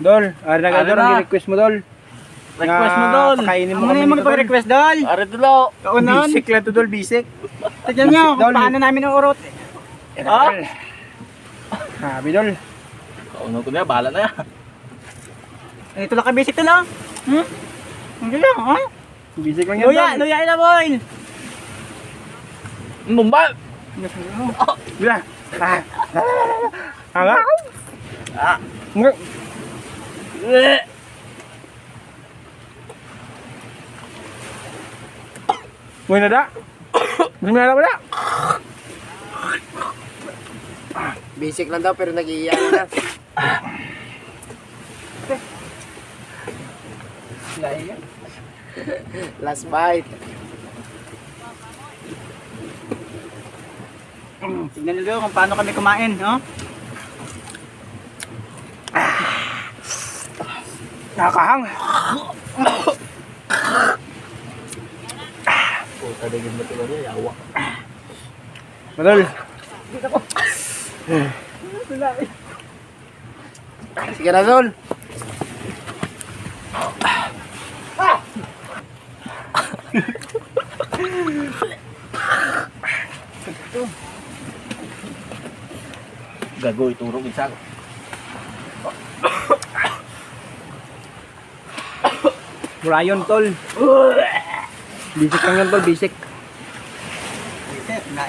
Dol, ari na ka dol, na. ang request mo dol. Request mo Nga, doon. Pakainin mo Ano kami na yung nito, dol. Dol? Ari tulo. Kaunan. Bisik lang to dol, bisik. Tignan nyo Dol. kung paano namin uurot. Ah? Sabi dol. Kauno ko na, bahala na yan. Ito lang ka-basic to lang. Hmm? Hindi lang, ha? Bisik lang yan Luya, dol. luya ina boy. Mumba. Bila. Ah. Hanga. Ah. Nga. Eh. Muna da. Da wala. Basic lang daw pero nag-iiyak na. Last bite. Tignan nyo kung paano kami kumain, no? Nakakahang. Puta, digin mo tulo niya, yawa. Madol. Sige na, Zol. Gago, iturog isang. Murayon tol. Bisik lang yan tol, bisik. Bisik, nais.